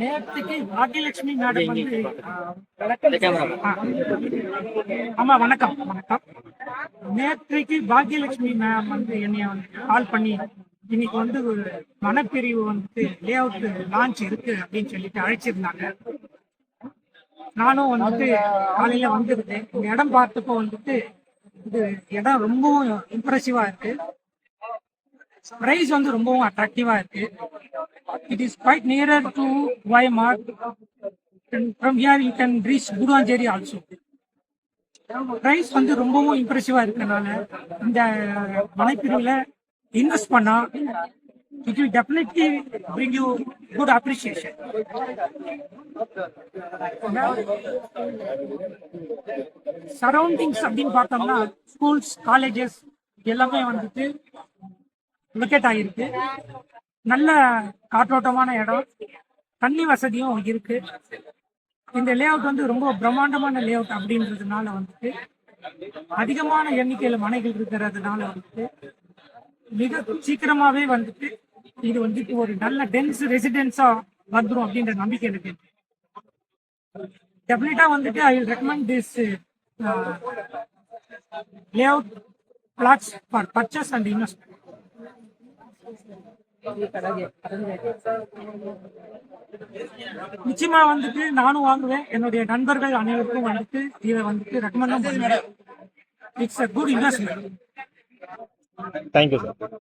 நேற்றுக்கு பாக்கியலட்சுமி மேடம் வந்து ஆமா வணக்கம் வணக்கம் நேற்றைக்கு பாக்கியலட்சுமி மேம் வந்து என்னைய வந்து கால் பண்ணி இன்னைக்கு வந்து ஒரு மனப்பிரிவு வந்து லே அவுட் லான்ச் இருக்கு அப்படின்னு சொல்லிட்டு அழைச்சிருந்தாங்க நானும் வந்துட்டு காலையில வந்துருந்தேன் இந்த இடம் பார்த்தப்போ வந்துட்டு இது இடம் ரொம்பவும் இம்ப்ரெசிவா இருக்கு. பிரைஸ் வந்து ரொம்பவும் அட்ராக்டிவாக இருக்கு. It is quite nearer to வயமார் from here you can reach Guruvancheri also price வந்து ரொம்பவும் இம்ப்ரெசிவா இருக்கனால இந்த வனப்பிரிவுல இன்வெஸ்ட் பண்ணா it will definitely bring you good appreciation surroundings அப்படின்னு பார்த்தோம்னா ஸ்கூல்ஸ் காலேஜஸ் எல்லாமே வந்துட்டு லொக்கேட் ஆகிருக்கு நல்ல காற்றோட்டமான இடம். தண்ணி வசதியும் இருக்கு. இந்த லே அவுட் வந்து ரொம்ப பிரம்மாண்டமான லே அவுட் அப்படின்றதுனால வந்துட்டு அதிகமான எண்ணிக்கையில மனைகள் இருக்கிறதுனால வந்துட்டு மிக சீக்கிரமாவே வந்துட்டு இது வந்துட்டு ஒரு நல்ல டென்ஸ் ரெசிடென்ஸா வந்துடும் அப்படின்ற நம்பிக்கை எனக்கு டெஃபினட்டா வந்துட்டு I will recommend this layout plots for purchase and investment நிச்சயமா வந்துட்டு நானும் வாங்குவேன். என்னுடைய நண்பர்கள் அனைவருக்கும் வந்துட்டு இதை வந்துட்டு ரெக்கமெண்ட் பண்ணுவேன். It's a good investment thank you sir